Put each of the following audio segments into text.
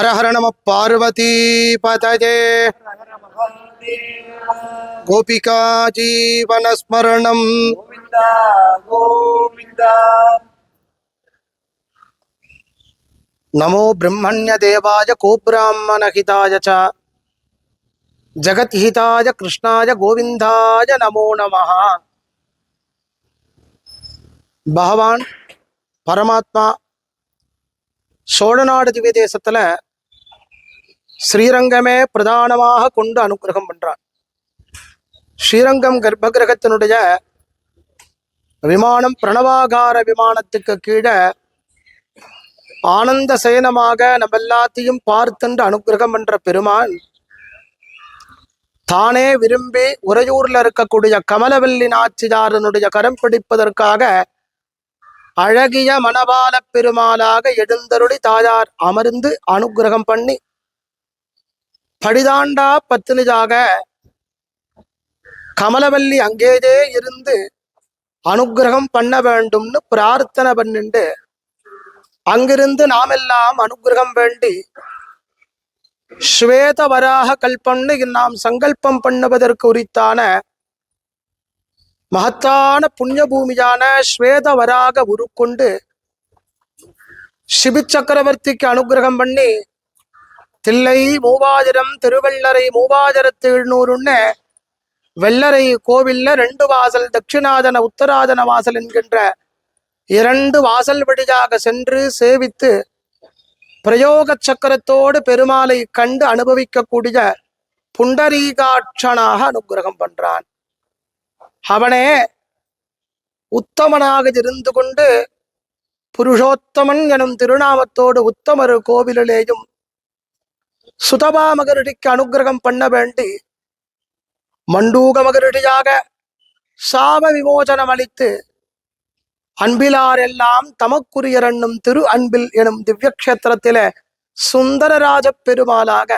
ஹர ஹர நம பார்வதி பதஜே கோபிகா ஜீவனஸ்மரணம் கோவிந்த கோவிந்த நமோ பிரம்மண்ய தேவாய கோபிராமணஹிதாய ச ஜகத்ஹிதாய கிருஷ்ணாய கோவிந்தாய நமோ நமः பகவான் பரமாத்மா சோழநாடு திவ்ய தேசத்துல ஸ்ரீரங்கமே பிரதானமாக கொண்டு அனுக்கிரகம் பண்றான். ஸ்ரீரங்கம் கர்ப்பகிரகத்தினுடைய விமானம் பிரணவாகார விமானத்துக்கு கீழே ஆனந்த சேனமாக நம்ம எல்லாத்தையும் பார்த்துண்டு அனுக்கிரகம் பண்ற பெருமான் தானே விரும்பி உறையூர்ல இருக்கக்கூடிய கமலவல்லி நாச்சிதாரனுடைய கரம் பிடிப்பதற்காக அழகிய மணவாள பெருமாளாக எழுந்தருளி தாயார் அமர்ந்து அனுக்கிரகம் பண்ணி படிதாண்டா பத்தினிதாக கமலவல்லி அங்கேயே இருந்து அனுக்கிரகம் பண்ண வேண்டும்னு பிரார்த்தனை பண்ணிண்டு. அங்கிருந்து நாமெல்லாம் அனுக்கிரகம் வேண்டி ஸ்வேத வராக கல்பன்னு நாம் சங்கல்பம் பண்ணுவதற்கு உரித்தான மகத்தான புண்ணிய பூமியான ஸ்வேத வராக உருக்கொண்டு சிபி சக்கரவர்த்திக்கு அனுக்கிரகம் பண்ணி தில்லை மூவாயிரம் திருவள்ளரை மூவாயிரத்து எழுநூறுன்னு வெள்ளரை கோவில்ல ரெண்டு வாசல் தட்சிணாதன உத்தராதன வாசல் என்கின்ற இரண்டு வாசல் வழியாக சென்று சேவித்து பிரயோக சக்கரத்தோடு பெருமாளை கண்டு அனுபவிக்கக்கூடிய புண்டரீகாட்சனாக அனுகிரகம் பண்றான். அவனே உத்தமனாக இருந்து கொண்டு புருஷோத்தமன் எனும் திருநாமத்தோடு உத்தமரு கோவிலிலேயும் சுதபா மகரிடிக்கு அனுகிரகம் பண்ண வேண்டி மண்டூக மகரிடியாக சாப விமோசனம் அளித்து அன்பிலாரெல்லாம் தமக்குரியர் என்னும் திரு அன்பில் எனும் திவ்யக்ஷேத்திரத்தில சுந்தரராஜ பெருமாளாக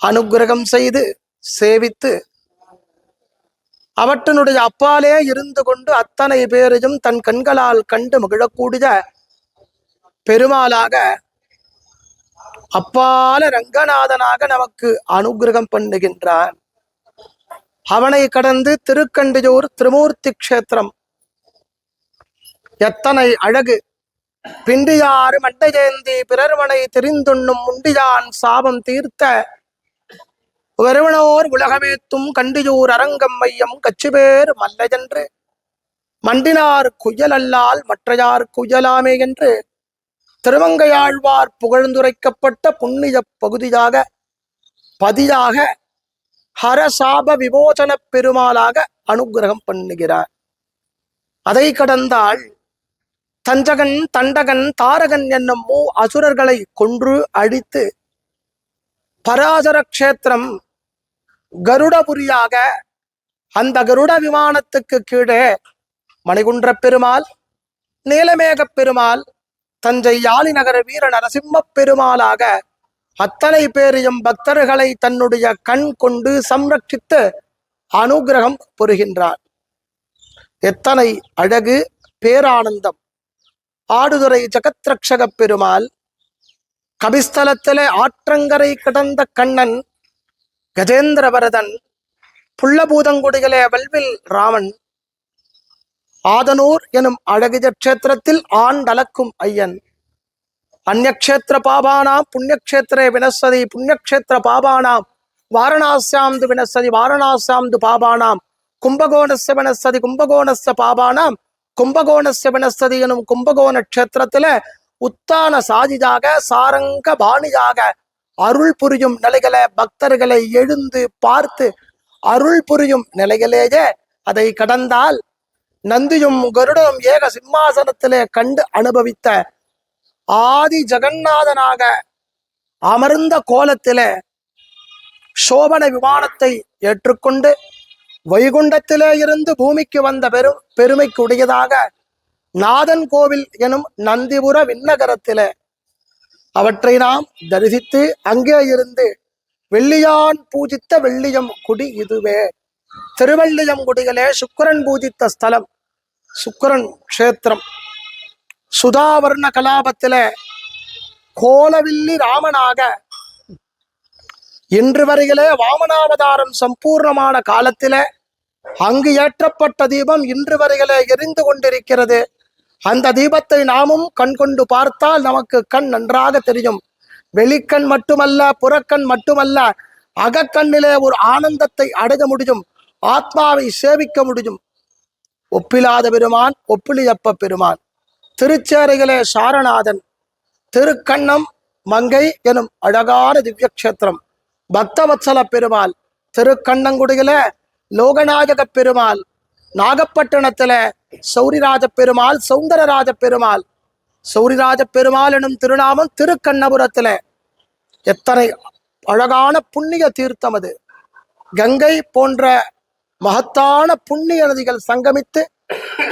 அனுக்கிரகம் செய்து சேவித்து அவற்றினுடைய அப்பாலே இருந்து கொண்டு அத்தனை பேரையும் தன் கண்களால் கண்டு மகிழக்கூடிய பெருமாளாக அப்பால ரங்கநாதனாக நமக்கு அனுக்கிரகம் பண்ணுகின்றான். அவனை கடந்து திருக்கண்டியூர் திருமூர்த்தி கஷேத்திரம். எத்தனை அழகு. பிண்டியாறு மண்டையேந்தி பிறர்வனை தெரிந்துண்ணும் முண்டியான் சாபம் தீர்த்த. வருவனோர் உலகமேத்தும் கண்டியூர் அரங்கம் மையம் கச்சிபேர் மல்லையென்று. மண்டினார் குயலல்லால் மற்றையார் குயலாமே என்று திருமங்கையாழ்வார் புகழ்ந்துரைக்கப்பட்ட புண்ணிய பகுதியாக பதியாக ஹரசாப விமோசன பெருமாளாக அனுக்கிரகம் பண்ணுகிறார். அதை கடந்தால் தஞ்சகன் தண்டகன் தாரகன் என்னும் மூ அசுரர்களை கொன்று அழித்து பராசர க்ஷேத்திரம் கருடபுரியாக அந்த கருட விமானத்துக்கு கீழே மணிகுன்ற பெருமாள் நீலமேக பெருமாள் தஞ்சை யாழிநகர வீர நரசிம்ம பெருமாளாக அத்தனை பேரையும் பக்தர்களை தன்னுடைய கண் கொண்டு சம்ரட்சித்து அனுகிரகம் புரிகின்றார் எத்தனை அழகு பேரானந்தம். ஆடுதுறை ஜகத்ரக்ஷக பெருமாள் கபிஸ்தலத்திலே ஆற்றங்கரை கிடந்த கண்ணன் கஜேந்திரவரதன் புள்ளபூதங்குடிகளே வல்வில் ராமன் ஆதனூர் எனும் அழகிய க்ஷேத்திரத்தில் ஆண்டலக்கும் ஐயன். அந்நக்ஷேத்திர பாபானாம் புண்ணியக்ஷேத்திரே வினசதி புண்ணியக்ஷேத்திர பாபானாம் வாரணாசியாம்து வினசதி வாரணாசியாம்து பாபானாம் கும்பகோணஸ்ய வினசதி கும்பகோணஸ்ய பாபானாம் கும்பகோணஸ்ய வினசதி எனும் கும்பகோண க்ஷேத்திரத்தில் உத்தான சாதிதாக சாரங்க பாணியாக அருள் புரியும் நிலைகளை பக்தர்களை எழுந்து பார்த்து அருள் புரியும் நிலைகளேயே அதை கடந்தால் நந்தியும் கருடனும் ஏக சிம்மாசனத்திலே கண்டு அனுபவித்த ஆதி ஜெகநாதனாக அமர்ந்த கோலத்திலே சோபன விமானத்தை ஏற்றுக்கொண்டு வைகுண்டத்திலே இருந்து பூமிக்கு வந்த பெரும் பெருமைக்கு உடையதாக நாதன் கோவில் எனும் நந்திபுர விண்ணகரத்திலே அவற்றை நாம் தரிசித்து அங்கே இருந்து வெள்ளியான் பூஜித்த வெள்ளியம் குடி இதுவே. திருவள்ளியம் குடிகளே சுக்கரன் பூஜித்த ஸ்தலம். சுக்கிரன் க்ஷேத்திரம். சுதாவர்ண கலாபத்தில் கோலவில்லி ராமனாக இன்று வரையிலே வாமனாவதாரம் சம்பூர்ணமான காலத்தில் அங்கு ஏற்றப்பட்ட தீபம் இன்று வரையிலே எரிந்து கொண்டிருக்கிறது. அந்த தீபத்தை நாமும் கண் கொண்டு பார்த்தால் நமக்கு கண் நன்றாக தெரியும். வெளிக்கண் மட்டுமல்ல புறக்கண் மட்டுமல்ல அகக்கண்ணிலே ஒரு ஆனந்தத்தை அடைய முடியும். ஆத்மாவை சேவிக்க முடியும். ஒப்பிலாத பெருமான் ஒப்பிலியப்ப பெருமான். திருச்சேரையிலே சாரநாதன் திருக்கண்ணம் மங்கை எனும் அழகான திவ்யக்ஷேத்திரம். பக்தவத்சல பெருமாள் திருக்கண்ணங்குடியில லோகநாயக பெருமாள் நாகப்பட்டினத்துல சௌரிராஜ பெருமாள் சௌந்தரராஜ பெருமாள். சௌரிராஜ பெருமாள் எனும் திருநாமம் திருக்கண்ணபுரத்துல. எத்தனை அழகான புண்ணிய தீர்த்தம் அது. கங்கை போன்ற மகத்தான புண்ணிய நதிகள் சங்கமித்து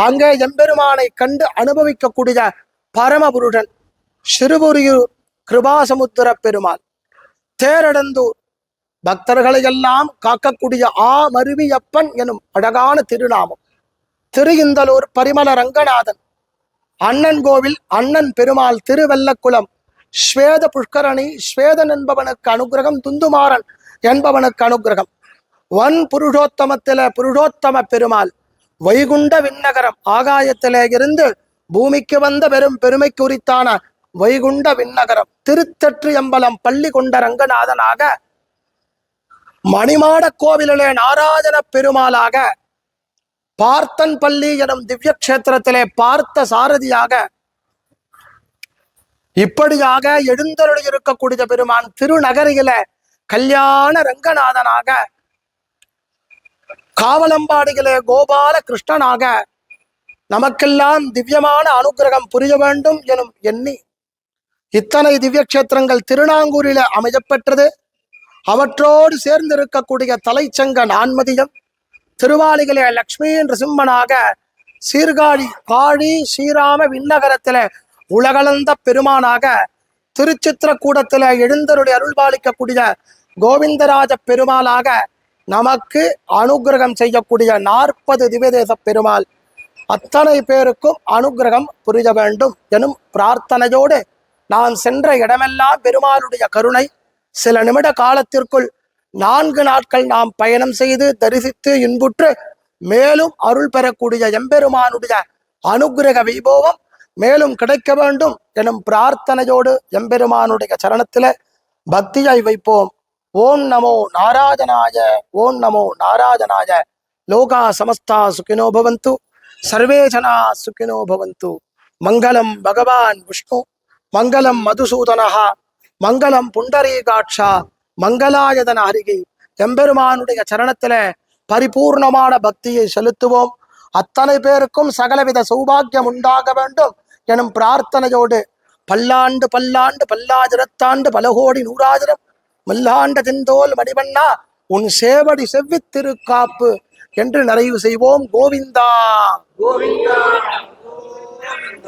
அங்கே எம்பெருமானை கண்டு அனுபவிக்கக்கூடிய பரமபுருடன் சிறுபுரியூர் கிருபாசமுத்திர பெருமாள் தேரடந்தூர் பக்தர்களை எல்லாம் காக்கக்கூடிய ஆ மருவியப்பன் எனும் அழகான திருநாமம். திருஇந்தலூர் பரிமள ரங்கநாதன் அண்ணன் கோவில் அண்ணன் பெருமாள் திருவெல்லக்குளம் ஸ்வேத புஷ்கரணி ஸ்வேதன் என்பவனுக்கு அனுகிரகம் துந்துமாறன் என்பவனுக்கு அனுகிரகம். வன் புருஷோத்தமத்தில புருஷோத்தம பெருமாள் வைகுண்ட விண்ணகரம் ஆகாயத்திலே இருந்து பூமிக்கு வந்த பெரும் பெருமைக்குரித்தான வைகுண்ட விண்ணகரம் திருத்தற்று எம்பலம் பள்ளி கொண்ட ரங்கநாதனாக மணிமாட கோவிலிலே நாராயண பெருமாளாக பார்த்தன் பள்ளி எனும் திவ்ய கஷேத்திரத்திலே பார்த்த சாரதியாக இப்படியாக எழுந்தருளி இருக்கக்கூடிய பெருமான் திருநகரியில கல்யாண ரங்கநாதனாக காவலம்பாடிகளே கோபால கிருஷ்ணனாக நமக்கெல்லாம் திவ்யமான அனுக்கிரகம் புரிய வேண்டும் எனும் எண்ணி இத்தனை திவ்ய கஷேத்திரங்கள் திருநாங்கூரில அமையப்பெற்றது. அவற்றோடு சேர்ந்திருக்கக்கூடிய தலைச்சங்க நான்மதியம் திருவாலிகளே லக்ஷ்மி நரசிம்மனாக சீர்காழி காழி ஸ்ரீராம விண்ணகரத்தில உலகளந்த பெருமானாக திருச்சித்திரக்கூடத்தில எழுந்தருடைய அருள்பாலிக்கக்கூடிய கோவிந்தராஜ பெருமாளாக நமக்கு அனுக்கிரகம் செய்யக்கூடிய நாற்பது திவ்யதேச பெருமாள். அத்தனை பேருக்கும் அனுக்கிரகம் புரிய வேண்டும் எனும் பிரார்த்தனையோடு நான் சென்ற இடமெல்லாம் பெருமாளுடைய கருணை. சில நிமிட காலத்திற்குள் நான்கு நாட்கள் நாம் பயணம் செய்து தரிசித்து இன்புற்று மேலும் அருள் பெறக்கூடிய எம்பெருமானுடைய அனுக்கிரக வைபவம் மேலும் கிடைக்க வேண்டும் எனும் பிரார்த்தனையோடு எம்பெருமானுடைய சரணத்தில் பக்தியை வைப்போம். ஓம் நமோ நாராஜனாய ஓம் நமோ நாராஜனாய. லோகா சமஸ்தா சுகினோ பவந்து சர்வே ஜனா சுகினோ பவந்து. மங்களம் பகவான் விஷ்ணு மங்களம் மதுசூதனஹா மங்களம் புண்டரீகாட்சா மங்களாயதன அருகே. எம்பெருமானுடைய சரணத்தில பரிபூர்ணமான பக்தியை செலுத்துவோம். அத்தனை பேருக்கும் சகலவித சௌபாகியம் உண்டாக வேண்டும் எனும் பிரார்த்தனையோடு பல்லாண்டு பல்லாண்டு பல்லாயிரத்தாண்டு பல கோடி நூறாயிரம் மல்லாண்ட திந்தோல் மடிவண்ணா உன் சேவடி செவ்வித்திருக்காப்பு என்று நிறைவு செய்வோம். கோவிந்தா. கோவிந்தா.